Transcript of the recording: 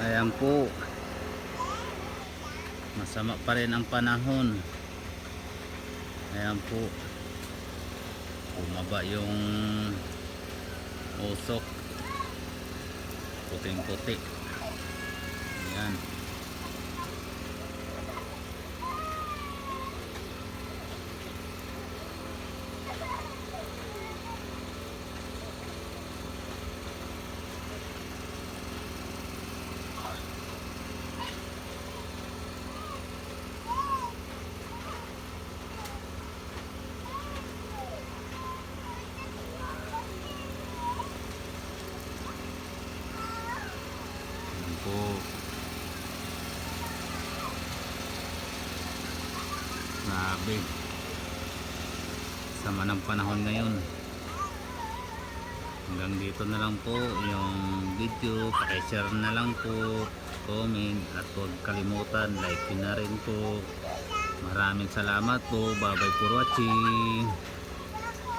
Ayan po. Masama pa rin ang panahon. Ayan po. Bumaba yung usok. Puting puti. Ayan. Po. Grabe. Sama ng panahon ngayon. Hanggang dito na lang po yung video. Pakishare na lang po. Comment. At huwag kalimutan. Like na rin po. Maraming salamat po. Bye bye for watching.